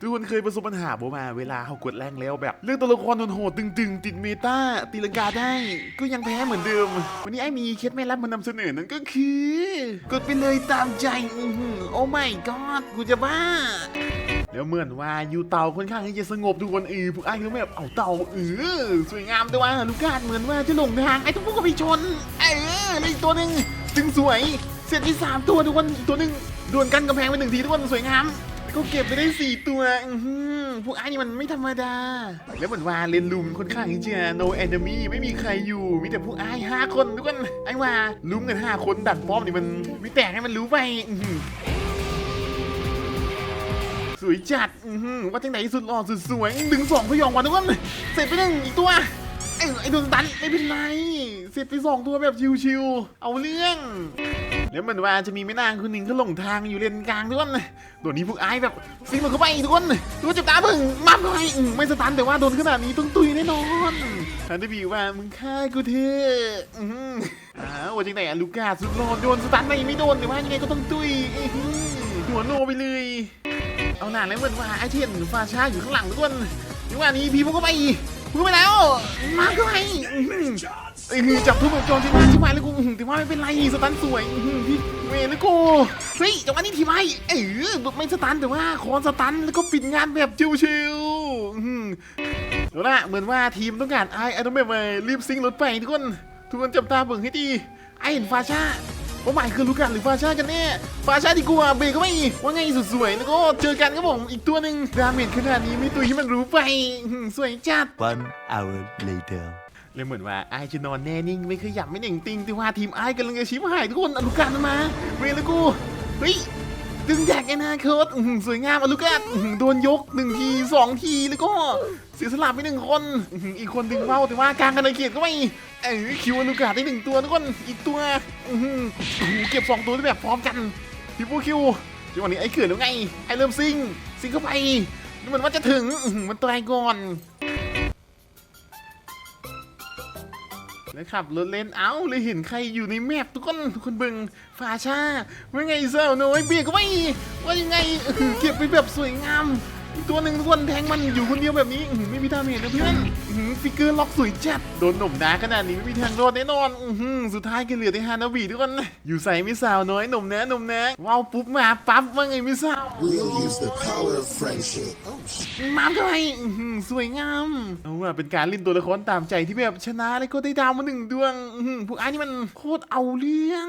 ทุกคนเคยประสบปัญหาบ่มาเวลาเขากดแรงแล้วแบบ เรื่องตัวละครโหดตึงๆ ติดเมตาตีลังกาได้ ก็ยังแพ้เหมือนเดิม วันนี้ไอ้มีเคล็ดไม่รับมานำเสนอนั่นก็คือ กดไปเลยตามใจโอ้ไม่กอดกูจะบ้า แล้วเหมือนว่าอยู่เตาค่อนข้างที่จะสงบทุกคนเออพวกไอ้ก็แบบเอาเตาเออสวยงามแต่ว่าลูกกาดเหมือนว่าจะหลงทางไอ้ทุกพวกก็ไปชนเออแล้วอีกตัวหนึ่งจึงสวย เสร็จที่สามตัวทุกคนอีกตัวหนึ่งดวลกันกำแพงไปหนึ่งทีทุกคนสวยงาม ก็เก็บไปได้สี่ตัวอื้อหือพวกไอ้นี่มันไม่ธรรมดา แล้วเหมือนว่าเลนลุมค่อนข้างที่จะ no enemy ไม่มีใครอยู่ มีแต่พวกไอ้ห้าคนทุกคนไอ้ว่าลุมกันห้าคนดันป้อมนี่มันไม่แตกให้มันรู้ไปอือหือสวยจัดอือหือว่าจังไหนสุดหล่อสุดสวยดึงสองพยองวันทุกคนเสร็จไปหนึ่งอีกตัวไอ้ไอ้โดนตันไม่เป็นไร เสร็จไปสองตัวแบบชิวๆเอาเรื่อง แล้วเหมือนว่าจะมีแม่นางคนหนึ่งเขาหลงทางอยู่เลนกลางทุกคนตัวนี้พวกไอ้แบบซิงมันเข้าไปทุกคนทุกคนจับตาเพิ่งมับเข้าไปไม่สตันแต่ว่าโดนขนาดนี้ต้องตุยแน่นอนฮันเดบีว่ามึงฆ่ากูเถอะอื้อหืออ้าวว่าจังไหนลูก้าสุดหล่อโดนสตันไปไม่โดนแต่ว่ายังไงก็ต้องตุยอื้อหือหัวโนไปเลย เอาหนาแล้วเหมือนว่าไอเทียนฟาชาอยู่ข้างหลังทุกคน ยังว่านี้พี่พวกก็ไปพวกก็ไปแล้ว มาก็ไปอื้อหือไอ้คือจับทุบแบบโจรที่มาที่มาแล้วกูอื้อหือแต่ว่าไม่เป็นไรสตันสวยพี่เวรแล้วกูเฮ้ยจังหวะนี้ทีมไอเออไม่สตันแต่ว่าคอนสตันแล้วก็ปิดงานแบบชิวๆอื้อหือแล้วนะเหมือนว่าทีมต้องการไอ้ไอ้ต้องแบบว่ารีบซิงรถไปทุกคนทุกคนจับตาเบิ่งให้ดีไอ้เห็นฟาชา ว่าหมายคือลูกันหรือฟาชากันแน่ฟาชาดีกว่าเบรกก็ไม่ว่าไงสุดสวยแล้วก็เจอกันครับผมอีกตัวหนึ่งดาเมจขนาดนี้ไม่ตัวที่มันรู้ไปอื้อหือสวยจัด One hour later. เลยเหมือนว่าไอายจะนอนแน่นิ่งไม่ขยับไม่เหน่งติงแต่ว่าทีมไอายกำลังจะชิบหายทุกคนอลูการมันมาเวรแล้วกูเฮ้ย ดึงแจกไอ้นาเคิร์ดสวยงามอลูกาโดนยกหนึ่งทีสองทีแล้วก็เสียสละไปหนึ่งคน อีกคนดึงเบ้าแต่ว่ากลางกันเกียรติก็ไม่เอ้คิวอลูกาได้หนึ่งตัวทุกคนอีกตัวอือหือโอ้โหเก็บสองตัวได้แบบพร้อมกันทีมพวกคิวจังหวะนี้ไอ้เกิดแล้วไงไอ้เริ่มซิงซิงเข้าไปนี่มันว่าจะถึงมันตายก่อน แล้วขับรถเล่นเอ้าเลยเห็นใครอยู่ในแมปทุกคนทุกคนเบิงฟาชาว่าไงเซลน้อยเบียก็ไม่ว่ายังไงเออเก็บไปแบบสวยงาม อีกตัวหนึ่งทุกคนแทงมันอยู่คนเดียวแบบนี้อื้อหือไม่มีทางเห็นนะเพื่อนอื้อหือฟิกเกอร์ล็อกสวยจัดโดนหนุ่มด่าขนาดนี้ไม่มีทางรอดแน่นอนอื้อหือสุดท้ายก็เหลือแต่ฮานาบีทุกคนอยู่ใส่ไม่สาวน้อยหนุ่มนะหนุ่มนะว้าวปุ๊บมาปั๊บว่าไงไม่สาว We'll use the power of friendship. Oh, มาเข้าไปอื้อหือสวยงามเอาว่าเป็นการเล่นตัวละครตามใจที่แบบชนะแล้วก็ได้ดาวมาหนึ่งดวงอื้อหือพวกไอ้นี่มันโคตรเอาเรื่อง